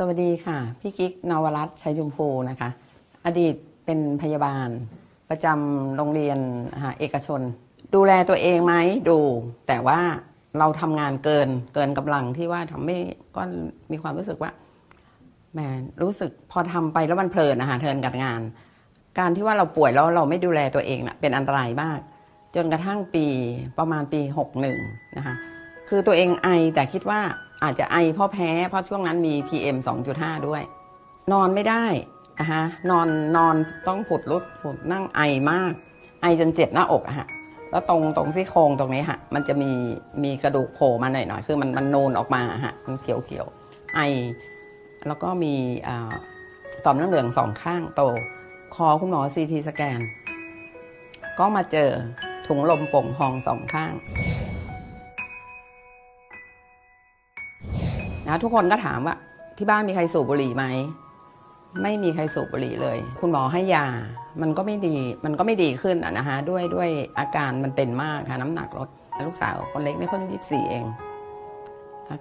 สวัสดีค่ะ พี่กิ๊กนวรัตน์ชัยชมพูนะคะ อดีตเป็นพยาบาล ประจำโรงเรียนเอกชน ดูแลตัวเองไหมดู แต่ว่าเราทำงานเกินเกินกำลังที่ว่าทำให้ก็มีความรู้สึกว่าแหมรู้สึกพอทำไปแล้วมันเพลินนะคะเทินกับงาน การที่ว่าเราป่วยแล้วเราไม่ดูแลตัวเองนะเป็นอันตรายมาก จนกระทั่งปีประมาณปี 61 นะคะ คือตัวเองไอแต่คิดว่า อาจจะไอเพราะแพ้เพราะช่วงนั้นมี PM 2.5 ด้วย นอนไม่ได้นะคะนอนนอนต้องผุดลุดผุดนั่งไอมาก ไอจนเจ็บหน้าอกอะฮะแล้วตรงตรงซี่โครงตรงนี้ฮะมันจะมีมีกระดูกโผล่มาหน่อยหน่อยคือมันมันโนนออกมาอะฮะมันเขียวเขียวไอ แล้วก็มีต่อมน้ำเหลืองสองข้างโต คอคุณหมอซีทีสแกน ก็มาเจอถุงลมโป่งพองสองข้าง นะทุกคนก็ถามว่าที่บ้านมีใครสูบบุหรี่ไหมไม่มีใครสูบบุหรี่เลย คุณหมอให้ยา มันก็ไม่ดี มันก็ไม่ดีขึ้นอะนะคะด้วยด้วยอาการมันเป็นมากค่ะน้ำหนักลดลูกสาวคนเล็กเนี่เพิ่งยี่สิบสี่เอง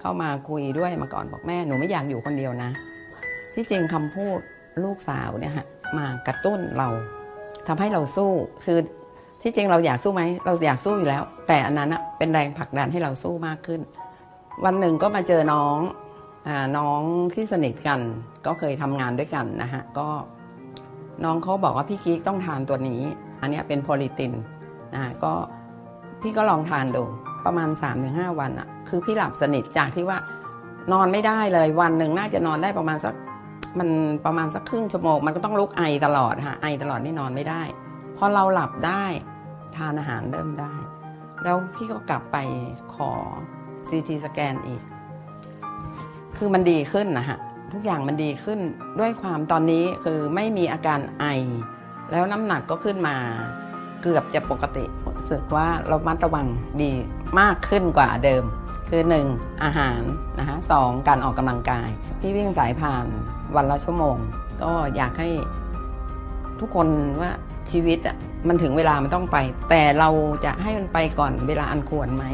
เข้ามาคุยด้วยมาก่อนบอกแม่หนูไม่อยากอยู่คนเดียวนะ ที่จริงคำพูดลูกสาวเนี่ยฮะมากระตุ้นเราทำให้เราสู้คือที่จริงเราอยากสู้ไหมเราอยากสู้อยู่แล้ว แต่อันนั้นเป็นแรงผลักดันให้เราสู้มากขึ้น วันหนึ่งก็มาเจอน้องอาน้องที่สนิทกัน ก็เคยทำงานด้วยกันนะฮะก็น้องเขาบอกว่าพี่กิ๊กต้องทานตัวนี้ อันเนี้ยเป็นโพลิตินนะะก็พี่ก็ลองทานดูประมาณ 3-5 วันอะคือพี่หลับสนิทจากที่ว่านอนไม่ได้เลยวันหนึ่งน่าจะนอนได้ประมาณสักมันประมาณสักครึ่งชั่วโมงมันก็ต้องลุกไอตลอดฮะไอตลอดนี่นอนไม่ได้พอเราหลับได้ทานอาหารเริ่มได้ แล้วพี่ก็กลับไปขอ CT สแกนอีก คือมันดีขึ้นนะฮะ ทุกอย่างมันดีขึ้นด้วยความตอนนี้คือไม่มีอาการไอ แล้วน้ำหนักก็ขึ้นมาเกือบจะปกติรู้สึกว่าเรามัดระวังดีมากขึ้นกว่าเดิม คือ 1 อาหารนะคะสองการออกกำลังกาย พี่วิ่งสายพานวันละชั่วโมง ก็อยากให้ทุกคนว่าชีวิตอะมันถึงเวลามันต้องไป แต่เราจะให้มันไปก่อนเวลาอันควรไหม